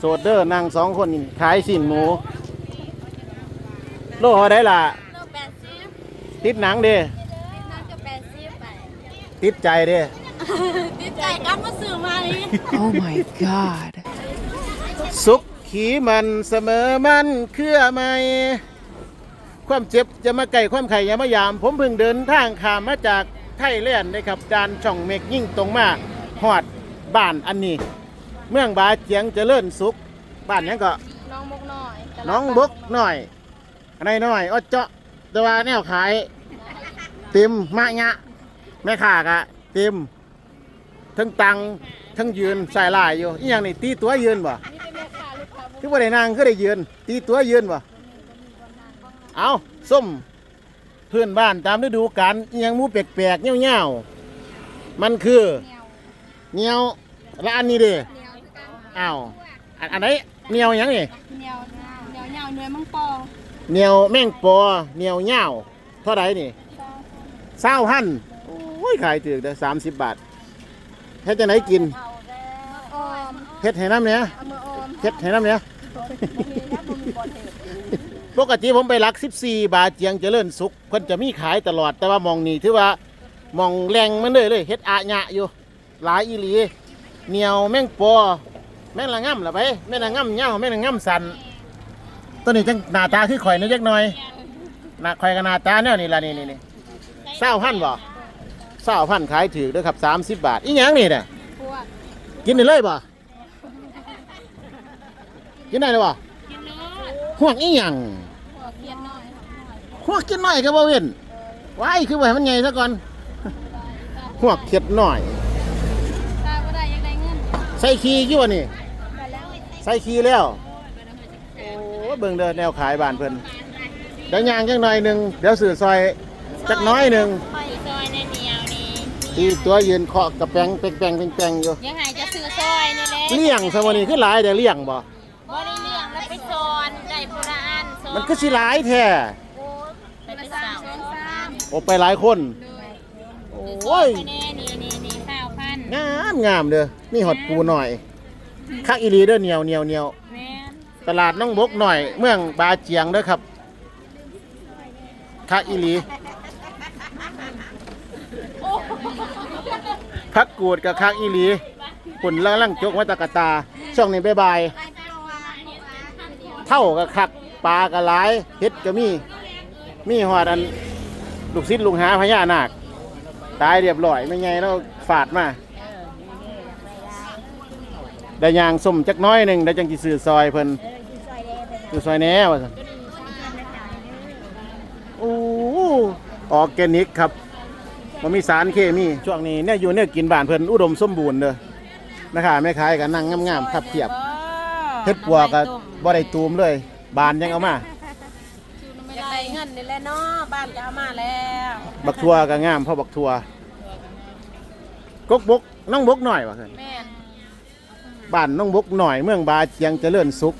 โซดเดอร์นั่งสองคนนี่ขายสินหมู โลเท่าได้ล่ะ โลแปดสิบติดหนังเด้น่าจะแปดสิบไปติดใจเด้ดีใจกันมาซื้อมานี่ Oh my god. สุขขีมันเสมอมันเครือไม่ ความเจ็บจะมาไก่ความไข่อยามายาม ผมเพิ่งเดินทางขามมาจากไทยแลนด์นะครับด่านช่องเมกยิ่งตรงมาหอดบ้านอันนี้ เมืองบาเจียงเจริญสุขบ้านหยังก็น้องมุกน้อยน้องบกหน่อยอะไรหน่อยอ้อเจาะแต่ว่าแนวขายเต็มมะยะแม่ค้ากะเต็มทั้งตังทั้งยืนใส่ลายอยู่อีหยังนี่ตีตัวยืนบ่นี่เป็นแม่ค้าลูกค้าบุคือบ่ได้นางก็ได้ยืน ตีตัวยืนบ่เอาส้มเพื่อนบ้านตามฤดูกาลอีหยังหมูแปลกๆเงี้ยวๆมันคือเหนียวเหนียวและอันนี้เด้ เหนียวคื อ้าวอันอันไหนเหนียวหยังนี่เหนียวเหนียวเหนียวเนื้อมังปอเหนียวแม่งปอเหนียวเหย้าเท่าไหร่นี่เศร้าพันโอ้ยขายถือเด้อสามสิบบาทเฮ็ดจะไหนกินเออมเฮ็ดให้น้ำเนี้ยเอามือออมเฮ็ดให้น้ำเนี้ยปกติผมไปรัก 14 บาทเจียงเจริญสุขเพิ่นจะมีขายตลอดแต่ว่ามองนี่ถือว่ามองแรงมันเลยเลยเฮ็ดอะหยะอยู่ หลายอีหลีเหนียวแม่งปอ แม่งละง่ำละไปแม่งละง่ำเหย้าแม่งละง่ำสันตัวนี้จังหน้าตาคือข่อยนิดจักหน่อยหน้าข่อยกับหน้าตาแนวนี้ล่ะนี่นี่นี่เศร้าพันบ่เศร้าพันขายถือเด้อครับ30บาทอีหยังนี่น่ะพวกกินได้เลยบ่กินได้เลยบ่กินเนื้อห่วงอีหยังพวกเกียนน้อยหวกเขียดหน่อยก็บ่เว้นว้ายคือบ่ให้มันใหญ่ซะก่อนหวกเขียดหน่อย ตาบ่ได้ยังได้เงิน ใส่ขี้กี่วะนี่ไปแล้ว ใส่ขี้แล้ว โอ้เบิ่งเด้อแนวขายบ้านเพิ่นเดี๋ยวย่างจังหน่อยหนึงเดี๋ยวสื่อซอยจักน้อยหนึงไปซอยในเหนียวนี่ที่ตัวยืนเคาะกระแปงแปงแปงแปงแปงอยู่ยังไงจะซื้อซอยนี่แหละเลี้ยงซะวันนี้คือหลายเดี๋ยวเลี้ยงบ่ บ่ได้เรื่องแล้วไปสอนได้พุละอันสอนมันก็สิหลายแท้โอ้ไปเป็นสาวสามโอไปหลายคน โอ้ยไปแน่นี่นี่นี่ข้าวพันงามงามเด้อนี่หอดปูหน่อย คักอีหลีเด้อเหนียวเหนียวเหนียวแม่นตลาดน้องบกหน่อย เมืองบาเจียงเด้อครับคักอีหลีพักกูดกับคักอีหลีปุ่นล่างล่างจกมาตะกะตา ช่วงนี้บ๊ายบาย เท่ากับคักปลากับหลายเฮ็ดก็มี มีหอดอัน ลูกศิษย์ลุงหาพญานาค ตายเรียบร้อยไม่ไงเราฝาดมา ได้ยางส้มจักหน้อยหนึ่งได้จังกิซื้อซอยเพิ่นอยู่ซอยแหน่ว่าซั่นโอ้ออร์แกนิกครับมันมีสารเคมีช่วงนี้เนี่ยอยู่เนี่ยกินบ้านเพิ่นอุดมสมบูรณ์เด้อนะคะแม่ขายกันนั่งงามๆขับเทียบเฮ็ดปัวก็บ่ได้ตูมเลย บานยังเอามาอยากได้เงินนี่แหละเนาะบ้านก็เอามาแล้วบักทัวก็งามเพราะบักทัวกกบกน้องบกหน่อยว่าซั่นแม่น บ้านน้องบกหน่อยเมืองบาเชียงเจริญสุข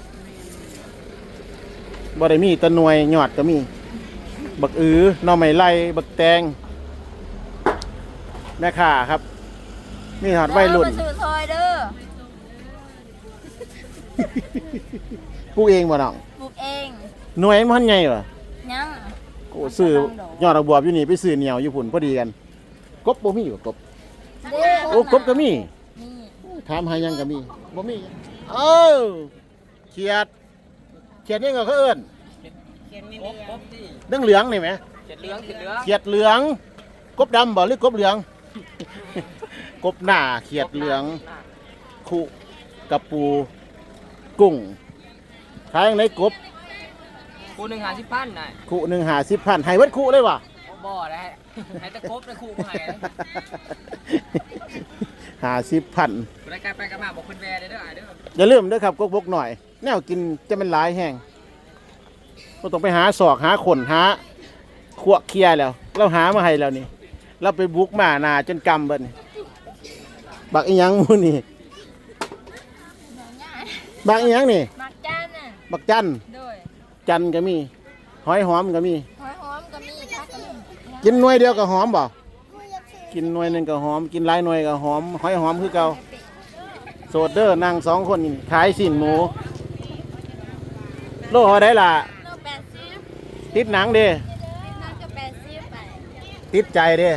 บ่ได้มีแตะหน่วยยอดก็มี บักอือหน่อไม้ไล่บักแตง แม่ค้าครับ มีหอดวัยรุ่นเออมาซื้อซอยเด้อปลูกเองบ่น้องปลูกเองหน่วยมันใหญ่บ่ยังโอ้ซื้อยอดดอกบัวอยู่นี่ไปซื้อเหนียวอยู่พุ่นพอดีกัน กบบ่มีบ่กบเด้โอ้กบก็มีนี่ถามหายังก็มี บ่มีเอ้าเขียด เขียดนี่ก็เขาเอิ้นเขียนไม่เลือกเรื่องเหลืองนี่ไหมเขียนเหลืองเขียนเหลืองเขียดเหลือง กบดำบ่หรือกบเหลือง กบหน้าเขียดเหลืองคุกระปูกุ้งขายยังไงกบคูหนึ่งหาสิบพันน่ะคุหนึ่งหาสิบพันให้เวัดคุเลยว่ะบ่ได้ให้ตะครบตะคูไป หาสิบพันรายการไปกันมาบอกคุณแวร์เด้อเด้ออย่าลืมเด้อครับกกบกหน่อย แนวกินจะเป็นหลายแห้งเราต้องไปหาศอกหาขนหาขวเคลียร์แล้ว เราหามาให้แล้วนี่ เราไปบุกมาหนาจนกำเบิดนี่บักอีหยังหมูนี่บักอีหยังนี่ มักจ้านน่ะบักจันโดยจันก็มี หอยหอมก็มี หอยหอมก็มีผักก็มีกินหน่วยเดียวก็หอมบ่ กินหน่วยหนึ่งก็หอม กินหลายหน่วยก็หอมหอยหอมคือเก่าโซดเดอร์นั่งสองคนนี่ขายสินหมู โลเท่าได้ล่ะ โลแปดสิบติดหนังเด้น่าจะแปดสิบไป ติดใจเด้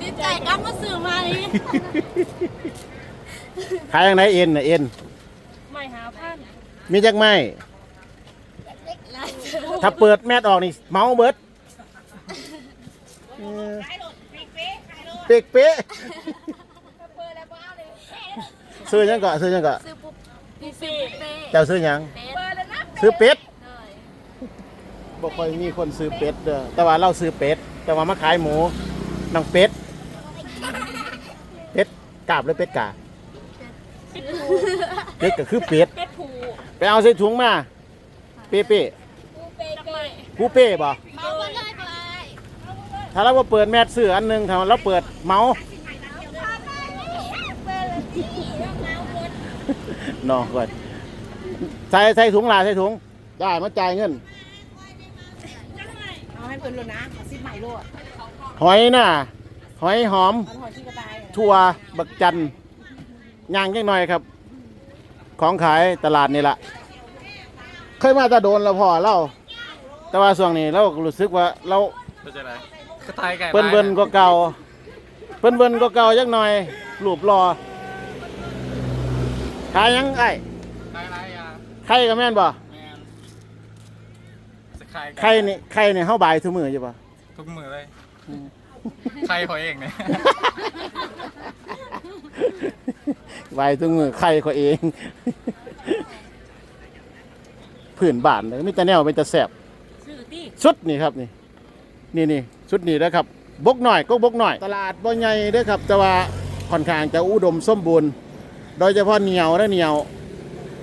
ดีใจกันมาซื้อมานี่ขายยังไงเอ็นน่ะเอ็นไม่หาพันมีจักไหมถ้าเปิดแมสออกนี่เมาเบิดเออ เป๊กเป๊ะซื้อหยังก็ซื้อหยังก็ซื้อปุ๊บพี่ซื้อเป๊ะเจ้าซื้อหยังเป๊ะซื้อเป็ดเลยบ่ค่อยมีคนซื้อเป็ดเด้อแต่ว่าเราซื้อเป็ดแต่ว่ามาขายหมูน้องเป็ดเป็ดกาบหรือเป็ดกาเป็ดก็คือเป็ดเป็ดผูไปเอาใส่ถุงมาเป๊ะปูเป๊ะเป๊ะๆผู้เป้บ่ เมาไปเลยไป ถ้าเราบ่เปิดแมสซื้ออันหนึงถ้าเราเปิดเมาน้องก่อนใส่ใส่ถุงลาใส่ถุงได้มาจ่ายเงิน เอาให้เพิ่นโลนะสิบใหม่โลดหอยน่ะหอยหอม เอาหอยที่กระต่ายทั่วบักจันย่างจังหน่อยครับ ของขายตลาดนี่ละเคยมาแตะโดนแล้วพอเล่าแต่ว่าช่วงนี้เรารู้สึกว่าเราเป็นจะไรก็ตายไก่เปิ้นเบิ้นก็เก่าเปิ้นเบิ้นก็เก่าจักหน่อยรูปรอขายหยังไอ้ตายไรอะไข่ก็แม่นบ่แมนจะขายไข่นี่ไข่นี่เฮาบายทุกมื้ออยู่บ่ทุกมือเลยใครเขาเองเนี่ยบายทุกมื้อไข่เขาเองพื้นบ้านเลยมีแต่แนวเป็นแต่แซ่บซื้อติชุดนี่ครับนี่นี่นี่ ชุดนี้นะครับบกหน่อยก็บกหน่อย ตลาดบ่ใหญ่เด้อครับ แต่ว่าค่อนข้างจะอุดมสมบูรณ์ โดยเฉพาะเหนียวและเหนียว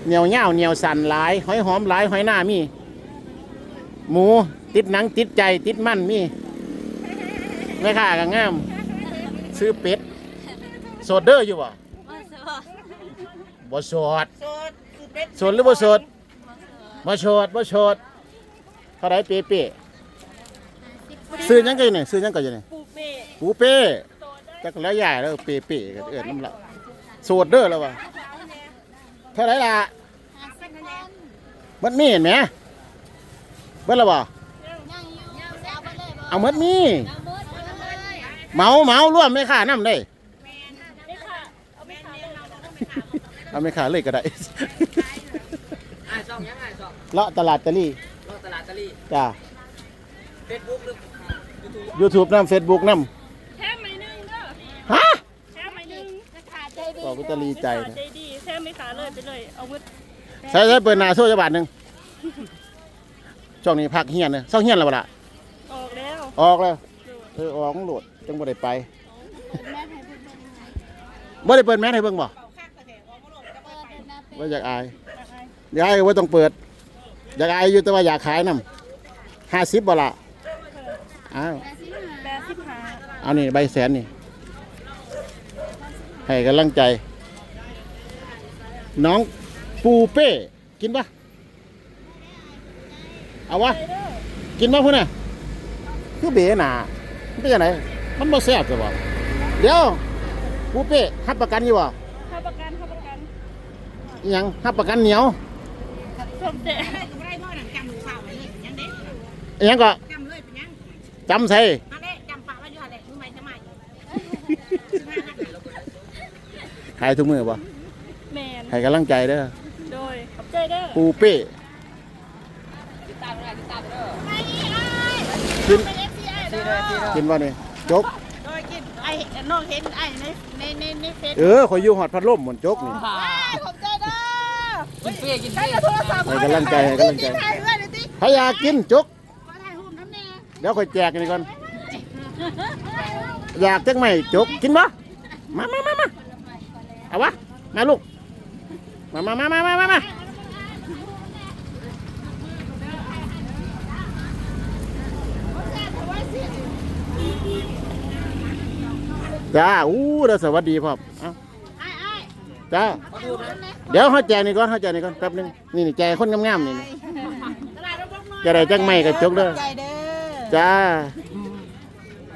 เหนียวเง่าวเหนียวสันหลายหอยหอมหลายหอยหน้ามี หมูติดหนังติดใจติดมันมีแม่ค้าก็งาม ซื้อเป็ดโสดเด้ออยู่บ่มาซื้อบ่โสดโสดคือเป็ดโสดหรือบ่โสดบ่โสดบ่โสดเท่าไรเป๊ะเป๊ะ ซื้อหยังไงเนี่ยซื้อหยังก็อยู่เนี่ยปูเป๊ะปูเป้จักแล้วใหญ่แล้วเป้เป้ก็เอิ้นน้ำละโสดเด้อแล้ววะเท่าไหรล่ะมันมีเห็นไหมเบิดและบ่ยังอยู่ยังเอาไปเลยบ่เอาหมดมีเอาหมดเอาเลยเหมาเหมาร่วมไม่ค่าน้ำได้ไม่ค่ะเอาไปขายเลยเอาไม่ค่าเลยก็ได้ไอ้ช่องยังไงช่องเลาะตลาดตะลี่รถตลาดตะลี่จ้าเฟซบุ๊กหรือยูทูบ YouTube น้ำ Facebook น้แค่ไม่นึงเด้อำฮะแค่ไม่นึงจะขาดใจดีบอกว่าตะลีใจนะใจดีแค่ไม่ขาเลยไปเลย เอาหมดใช้ใช้เปิดหน้าโซ่จะบาทหนึ่งช่วงนี้พักเฮียนเลยเศร้าเฮียนแล้วบ่ล่ะออกแล้วออกแล้วเออออกโหลดจังบ่ได้ไปบ่ได้เปิดแมสให้เบิ่งบ่ว่าอยากอายอยากอายก็บ่ต้องเปิด อยากอายอยู่แต่ว่าอยากขายนำห้าสิบบ่ล่ะ อ้าวแปดสิบห้าเอานี่ใบแสนนี่ ให้กำลังใจ น้องปูเป้ กินปะเอาวะ กินปะพุ่นน่ะ คือเบ๋หนามันเป็นยังไงมันบ่แซ่บจะบ่เดี๋ยว ปูเป้หับประกันอยู่บ่ค่าประกันค่าประกันอิหยังหับประกันเหนียวสมเด็จก็ได้บ่หนังจำข่าวไว้เลยยังเด็กอิหยังก็ จำใส่อันนี้จำฝากไว้อยู่หั่นแหละมือใหม่จะมาอยู่ขายทุกมือบ่แมนให้กำลังใจเด้อโดยขอบใจเด้อปูเป้ติดตามได้ติดตามเด้อกินซีเด้อซีเด้อกินบ่นี่จกโดยกินไอ้น้องเห็นไอ้ในในในในเฟซเออขอยอยู่หอดพัดลมหมดจกนี่ผมใจเด้อกินเฟ่กินใช้เฟ่โทรศัพท์ให้กำลังใจให้กำลังใจถ่ายเพื่อนเลยติพยากินจก เดี๋ยวค่อยแจกกันนี่ก่อน อยากจังไหมจกกินบ่มามามามาเอาวะ มาลูก มามามามามามามาจ้า อู้เดี๋ยวสวัสดีพ่อมเอ้าไอ้ไอ้จ้า เดี๋ยวเขาแจกนี่ก่อนเขาแจกนี่ก่อนแป๊บหนึง นี่นี่แจกคนงามๆนี่นี่ตลาดรถน้อยจะได้จังไหมกับจกเด้อใจเด้อจ้า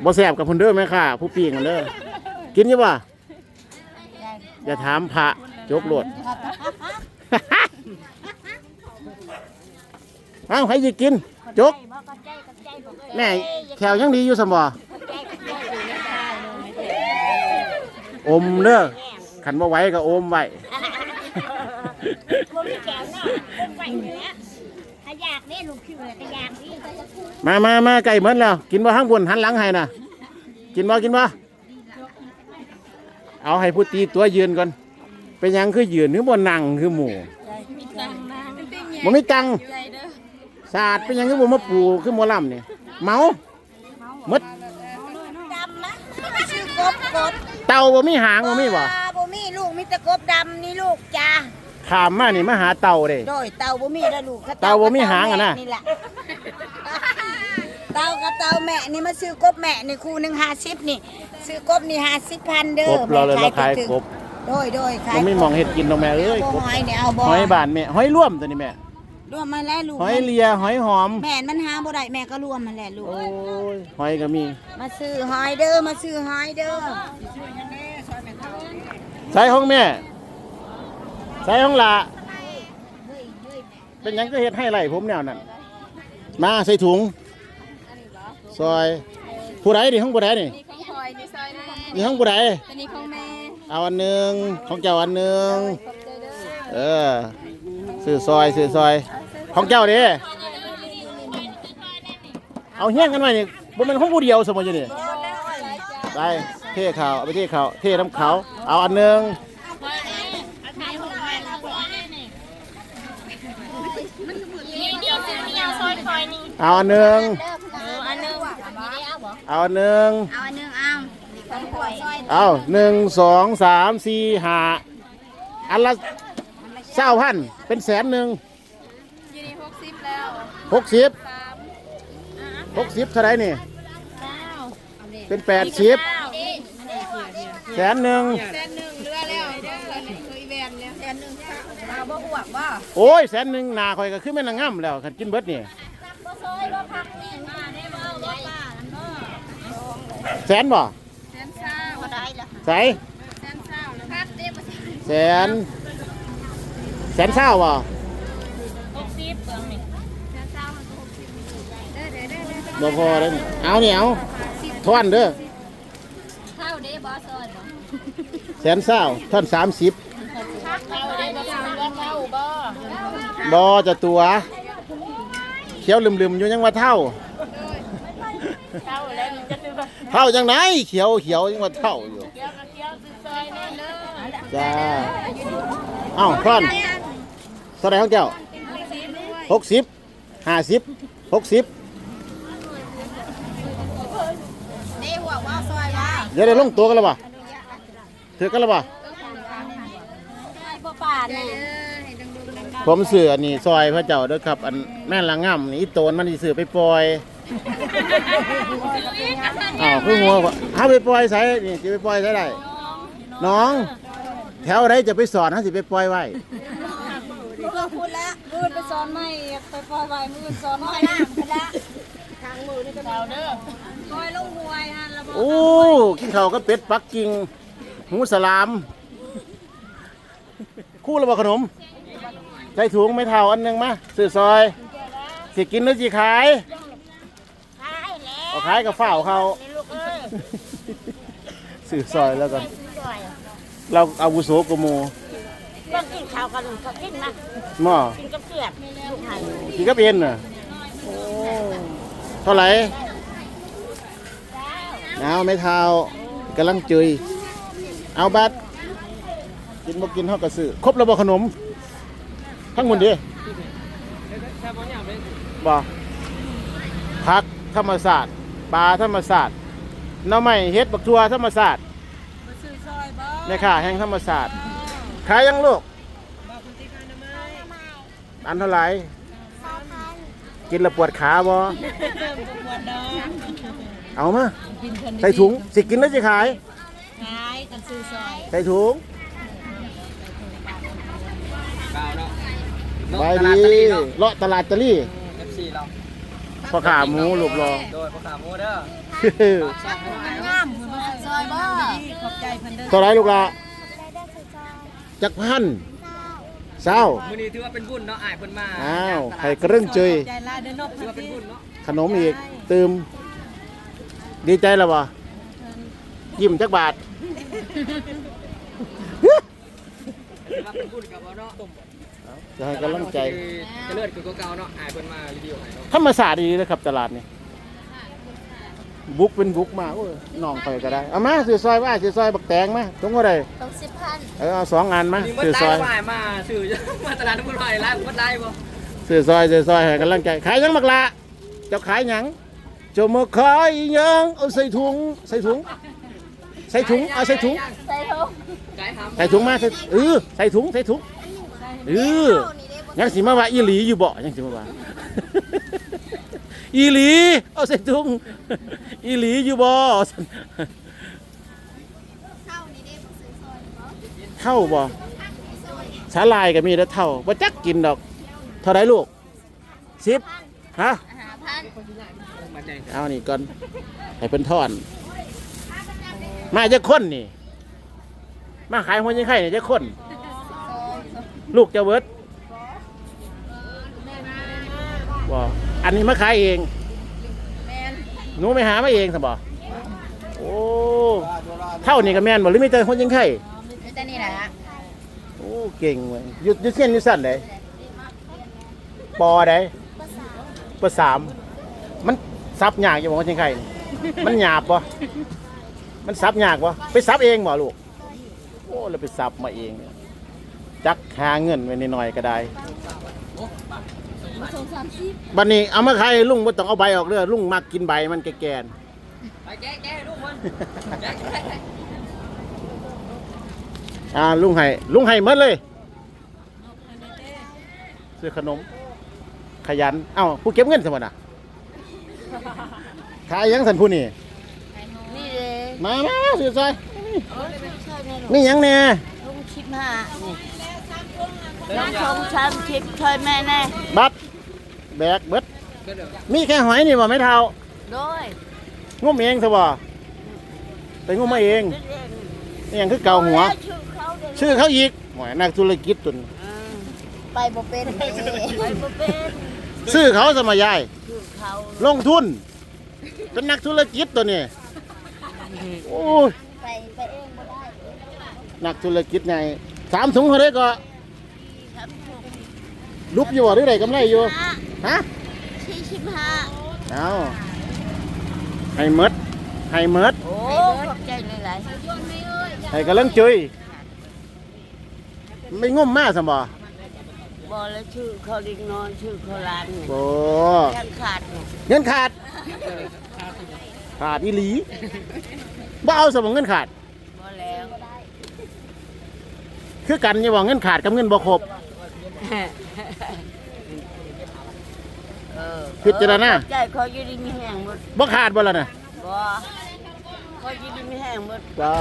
บ่แสบกับพุ่นเด้อแม่ค่ะ ผู้ปีงกันเด้อกินอยี่บ่อย่าถามพระจกโลดเอ้าให้ยิกิน จก แม่แขวยังดีอยู่สมบ่อมเด้อขันบ่ไหว้ก็อมไว้ บ่มีแก้วเนาะคนไปเนี้ยถ้าอยาก นี่ลูกพี่เอ๋ยถ้าอยากนี่มามามาไก่เหมือนแล้ว กินบ่ข้างบนหันหลังให้น่ะ กินบ่กินบ่เอาให้ผู้ตีตัวยืนก่อน เป็นหยังคือยืนหรือบ่นั่งคือหมู่บ่มีตังค์ศาสตร์เป็นหยังคือบ่มาปูคือหมอลำนี่เมาหมดดำนะชื่อกบกบเต่าบ่มีหางบ่มีบ่บ่มีลูกมีแต่กบดำนี่ลูกจ้า ขามมานี่มาหาเต่าเด้ โดยเต่าบ่มีแล้วลูกขเต่าบ่มีหางอะนะ นี่แหละเต่ากับเต่าแม่นี่มาซื้อกบแม่นี่คู่หนึง50นี่ ซื้อกบนี่50พันเด้กอบเราเลยมาขายถึงกบโดยโดยขายบ่มีหมองเฮ็ดกินดอกแม่เอ้ยบ่กบหอยเนี่ยเอาบ่หอยบานแม่หอยร่วมตัวนี้แม่รวมมาแล้วลูกหอยเลียหอยหอม แม่นมันหาบ่ได้แม่ก็รวมมาแล้วลูกโอ้ยหอยก็มี มาซื้อหอยเด้อมาซื้อหอยเด้อใส่ของแม่ ใส่ของหลาเป็นหยังก็เฮ็ดให้ไหลผมแนวนั้นมาใส่ถุงซอยผู้ใดนี่ของผู้ใดนี่นี่ของพลอยนี่ซอยนี่นี่ของผู้ใดอันนี้ของแม่เอาอันหนึงของเจ้าอันหนึงขอบใจเด้อเออซื้อซอยซื้อซอย ของเจ้าเด้เอาเฮี้ยงกันไว้นี่บ่แม่นของผู้เดียวสมมุติอยู่นี่ ไปเทข้าวเอาไปเทข้าวเทน้ำเขาวเอาอันหนึง นี่เดียวซื้อนี่เอาซอยคอยนี่เอาอันหนึงอันนึงเอาอันหนึงเอาอันหนึงเอานี่ของข่อยซอยเอาหนึ่งสองสามสี่ห้าอันละเศร้าพันเป็นแสนหนึ่งอยู่นี่หกสิบแล้วหกสิบสามหกสิบเท่าไหรนี่เก้าเป็นแปดสิบเก้าแสนหนึ่งแสนหนึ่ง โอ้ยแสนหนึ่งหนาคอยก็ขึ้นแม่นางงามแล้วขันกินเบิดนี่บ่ซอยบ่พักนี่มาได้บ่เอาบ่ป้านั่นบ่แสนบ่แสนเศร้าบ่ได้ละใส่แสนเศร้าแล้วพักเด้บ่ใช่แสนแสนเศร้าบ่หกสิบเปลืองนี่แสนเศร้ามันก็หกสิบเด้อเด้อเด้อเด้อบ่พอเลยนี่เอานี่เอาทอนเด้อเข้าเด้บ่ซอยบ่แสนเศร้าทอนสามสิบ เข้าเด้บ่ซอยบ่เข้าบ่ บ่จะตัวเขียวลืมๆอยู่ยังว่าเท่าเข้าแล้วมันจะซื้อบ่เท่าจังไหนเขียวเขียวยังว่าเท่าอยู่เกี่ยวกับเกี่ยวซื้อซอยแน่เด้อจ้าเอ้าพรอนเท่าไหรของเจ้าหกสิบห้าสิบหกสิบนี่หัวว่าซอยว่าเดี๋ยวได้ลงตัวกันแล้วป่ะถือกันแล้วป่ะบ่ป้านี่ ผมเสือนี่ซอยพระเจ้าเด้อครับ อันแม่นละง่ำนี่อีโตนมันสิเสือไปปล่อยอ้าวคือหัวว่าเอาไปปล่อยใส่นี่จะไปปล่อยใส่ได้น้อง แถวไหนจะไปสอนฮะสิไปปล่อยไว้ก็พูดแล้วมือไปซ้อนไม่ไปปล่อยไว้มือซ้อนน้อไม่ยน้ำพุ่นละทางมือนี่ก็ดาวเด้อปล่อยลงหวยฮะแล้วบ่โอ้กินข้าวก็เป็ดปักกิ่งหมูสลาม คู่ระบขนม ใส่ถุงไม่เท่าอันหนึงมาซื้อซอยสิกินหรือสิขายขายแล้วเอาขายกับฝ้าวเขานี่ลูกเอ้ยซื้อซอยแล้วกันซอยเราอาวุโสกว่าหมูเบิ่งกินข้าวกันก็กินนะหม้อกินกับเกลือลูกไห้กินกับเอ็นน่ะโอ้เท่าไหร่เอาไม่เท่ากำลังจุยเอาบัตรกินบ่กินเฮาก็ซื้อครบแล้วบ่ขนม ทั้งหมดเดิบ่ผักธรรมศาสตร์ปลาธรรมศาสตร์หน้ำไม้เฮ็ดบักทัวธรรมศาสตร์ซื้อซอยบ่แม่ค้าแห่งธรรมศาสตร์ขายยังลูกอันเท่าไหร่กินแล้วปวดขาบ่เอามาใส่ถุงสิกินแล้วจะขายขายกันซื้อซอยใส่ถุง กาวเนาะ ไปตลาดดีตะลีเนาะเลาะตลาดตะลี่ FC เราพ่อขาหมูลูกรอโดยพ่อขาหมูเด้องามซอยบ่ขอบใจเพิ่นเด้อตัวไรลูกละจักพันเศร้า มื้อนี้ถือว่าเป็นบุญเนาะอ้ายเพิ่นมาอ้าวให้กระเรื่องเจย ใจลายเดินนกถือว่าเป็นบุญเนาะขนมอีกตืมดีใจแล้วบ่ยิ้มจักบาทถือว่าเป็นบุญกับเอาเนาะ จะให้กำลังใจเจะเลิศคือเก่าๆเนาะอ้ายเพิ่นมารีวิวให้เนาะธรรมศาสตร์ดีเลยครับตลาดนี่บุกเป็นบุกมาโอ้ยน้องไปก็ได้เอามาซื้อซอยว่าซื้อซอยบักแตงมาตรงก็ได้ตกสิบพันเออเอาสองอันมานี่มันซื้อได้ซอยบ่ายมาซื้อมาตลาดน้ำมันลอยร้านมันได้บ่ซื้อซอยซื้อซอยให้กำลังใจขายหยังบักละเจ้าขายหยังเจ้ามาขายหยังเอาใส่ถุงใส่ถุงใส่ถุงเอาใส่ถุงใส่ถุง ไก่หำใส่ถุงมาใส่เออใส่ถุงใส่ถุง เออยังสิมาว่าอีหลีอยู่บ่ยังสิมาว่าอีหลีเอาใส่ถุงอีหลีอยู่บ่เท่าบ่สาลายก็มีแล้วเท่าบ่จักกินดอก เท่าไรลูกสิบฮะหาพันมันใหญ่เอานี่ก่อนให้เป็นท่อน มาจะคนนี่ มาขายหัวยังไข่เนี่ยจะคน ลูกจะเวิร์ดบ่อันนี้มาขายเองแมนหนูไม่หามาเองสบอโอ้เท่านี่ก็แม่นบ่หรือมีแต่หัวยังไข่ไม่แต่นี่แหละโอ้เก่งเว้ยอยุดยุดเส้นอยุดสั้นเลยปอได้ปสามมันซับยากอยู่บ่หัวยังไข่นี่มันหยาบบ่มันซับยากบ่ไปซับเองบ่ลูกโอ้แล้วไปซับมาเองเนี่ย จักหาเงินไว้หน่อยๆก็ได้สองสามสิบบัดนี้เอามาขายให้ลุงบ่ต้องเอาใบออกเด้อลุงมักกินใบมันแก่ๆไปแก้แก้ลูกมันแก้อ่าลุงให้ลุงให้หมดเลยซื้อขนม ขยัน เอ้าผู้เก็บเงินสมบัติอะขายหยังสันผู้นี่นี่เลยมามามาซื้อซอยใช่แม่ลูกมีหยังแน่ลุงชิบห้า น้องชงสามชิบช่วยแม่แน่บัตรแบกเบิดมีแค่หอยนี่บ่ไม่เท่าโดยงุ่มเองซะบ่ไปงุ่มมาเองนี่หยังคือเกาหัวชื่อเขาเด้อชื่อเขาอีกหอยนักธุรกิจตุนไปบ่เป็นไปบ่เป็นชื่อเขาสมัยยายชื่อเขาลงทุน เป็นนักธุรกิจตัวนี้โอ้ยไปไปเองบ่ได้นักธุรกิจไงสามถุงเท่าไรก็ครับผม ลุกอยู่บ่หรือไรกำไรอยู่ห้าฮะ สี่สิบห้าเอาให้หมดให้หมดโอ้ขอบใจหลายให้กำลังจุยไม่งุ่มมาสมบ่ๆบ่แล้วชื่อเขาลิงนอนชื่อเขาลานนี่โอ้ยังขาดนี่เงินขาด ขาดอีหลีบ่เอาสมองเงินขาดบ่แล้ว คือกันอย่าบอกเงินขาดกับเงินบ่ครบ เออ พิจารณาเออขอบใจเขาอยู่ดีมีแห้งหมดบ่ขาดบ่ล่ะน่ะบ่เขาอยู่ดีมีแห้งหมดจ้า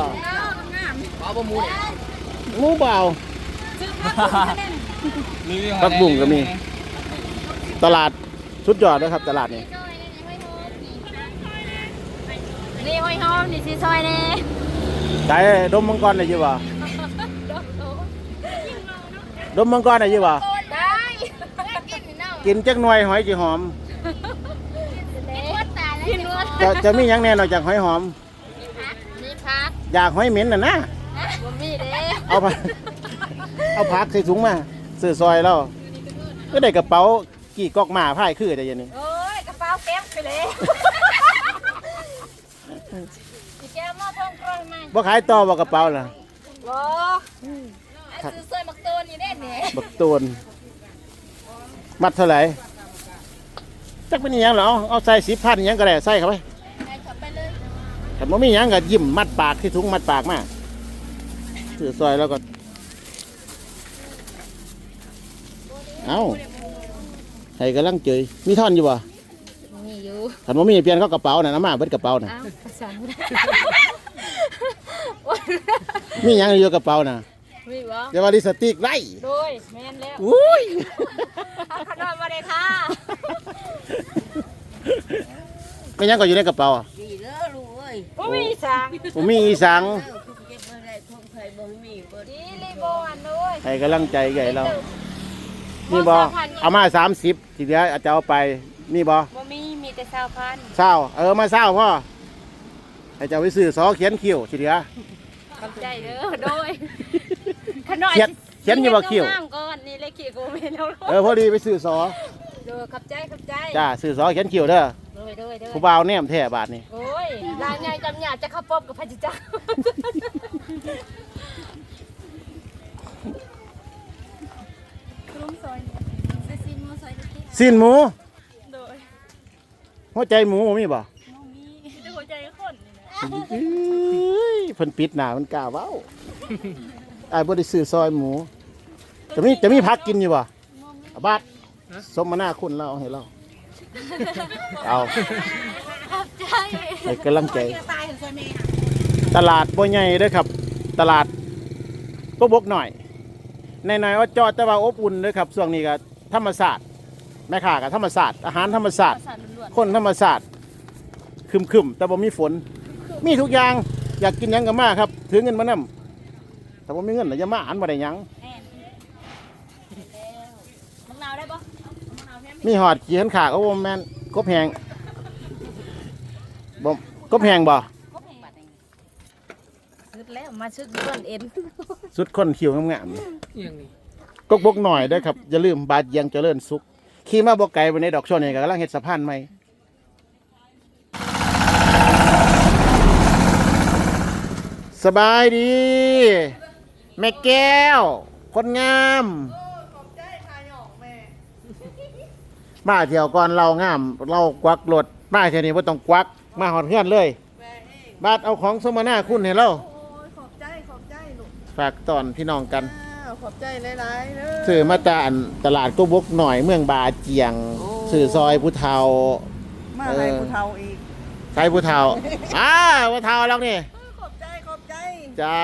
เอาบ่หมูเนี่ยงูเบเอารีวิวผักบุ้งก็มี ตลาดสุดยอดเลยครับ ตลาดนี้นี่ห้อยหอมนี่ซีซอยแน่ใจดมมังกรได้อยี่บ่ดมมังกรได้อยี่บ่ได้กินเน่ากินจักหน่วยหอยจีหอม กินวัดตายแล้วกินวัด จะจะมีหยังแน่นอกจากหอยหอม มีพักอยากหอยเหม็นน่ะนะบ่มีเด้เอาผัก เอาผักใส่ถุงมาซื้อซอยแล้วก็ได้กระเป๋ากี่กอกหมาพายคือได้อยังนี้โอ้ยกระเป๋าเก็บไปเลยสิแก้วหม้อทองกรอยมาบ่ขายต่อบ่กระเป๋าล่ะบ่อันซื้อซอยมักโตนนี่ได้เนี่ยบักตูนมัดเท่าไหร่จักเป็นอิหยังเหรอเอาเอาใส่สิบพันอิหยังก็ได้ใส่เข้าไป ไปขับไปเลย แต่บ่มีหยังก็ยิ้มมัดปากที่ถุงมัดปากมาถือซอยแล้วก็ เอาให้กำลังเจยมีท่อนอยู่บ่มีอยู่ถ้าบ่มีเปลี่ยนเข้ากระเป๋าน่ะน้ำมาเบิดกระเป๋าน่ะอ้าวภาษาไม่ได้มีหยังอยู่กระเป๋าน่ะมีบ่อย่าว่าลิปสติกไล่โดยแม่นแล้วอุ้ยเอาขนมมาเลยค่ะไม่หยังก็อยู่ในกระเป๋าอะ ดี เด้อลูกเอ้ยบ่มีสั่งบ่มีอีสังเออคุณเก็บบ่ได้คงใครบ่มีบ่ดีรีโบอันนู้ให้กำลังใจไก่เรา นี่บ่เอามาสามสิบทีเดียวอาจจะเอาไป นี่บ่บ่มีมีแต่ชาวพันธุ์เศร้า เออมาเศร้าพ่อให้เจ้าไปซื้อซอเขียนคิ้วทีเดียว ขอบใจเด้อโดยขน่อยเขียนเขียนอยู่บ่คิ้วงามก่อนนี่เลยคิ้วกูไม่แล้วเออพอดีไปซื้อซอโดยขอบใจขอบใจจ้าซื้อซอเขียนคิ้วเด้อ โดยโดยโดยผู้บ่าวแนมแท้บาทนี่โอ้ยลายใหญ่จำหยาดจะเข้าปอบกับพระจิจ้าสิ้นหมูโดยหัวใจหมูบ่มีบ่มีแต่หัวใจคนนี่นะเอ้ยเพิ่นปิดหน้ามันกล้าเว้าอ้ายบ่ได้ซื้อซอยหมู จะมีจะมีผักกินอยู่บ่เอาบาดสมมาหน้าคุณเราเอาให้เรา เอาให้กำลังใจ ตายถึงซอยเมย์ตลาดบ่ใหญ่เด้อครับ ตลาดก็บกหน่อยในหน่อยว่าจอดแต่ว่าอบอุ่นเด้อครับช่วงนี้ก็ธรรมศาสตร์แม่ค้าก็ธรรมศาสตร์อาหารธรรมศาสตร์สารล้วนคนธรรมศาสตร์ครึมๆแต่บ่มีฝน มีทุกอย่างอยากกินหยังก็มาครับ ถือเงินมานำแต่บ่มีเงินน่ะอย่ามาอันบ่ได้หยังมังนาวได้ปะ มังนาวแค่มีหอดเขียนขาก็บ่แม่นกบแหงบ่กบแหงบ่สุดแล้วมาชุดเบิ้นเอ็นสุดคนคิวงามๆอหย่างนี้กกบกหน่อยเด้อครับอย่าลืมบาดเยังเจริญสุขขี่มาบ่ไกลไปในดอกช่วนี่ก็กำลังเฮ็ดสะพานใหม่สบายดี แม่แก้ว คนงาม มาเที่ยวก่อนเรางามเรากวักรถมาเที่ยวนี้บ่ต้องกวักมาหอดเฮือนเลยบาดเอาของสมนาคุณให้เราโอ้ยขอบใจขอบใจลูกฝากตอนพี่น้องกันอ้าวขอบใจหลายๆเด้อซื้อมาจากอันตลาดก็บกหน่อยเมืองบาเจียงซื้อซอยผู้เฒ่า มาอะไรผู้เฒ่าอีกใครผู้เฒ่า อ้าผู้เฒ่าแล้วนี่ ขอบใจขอบใจ จ้า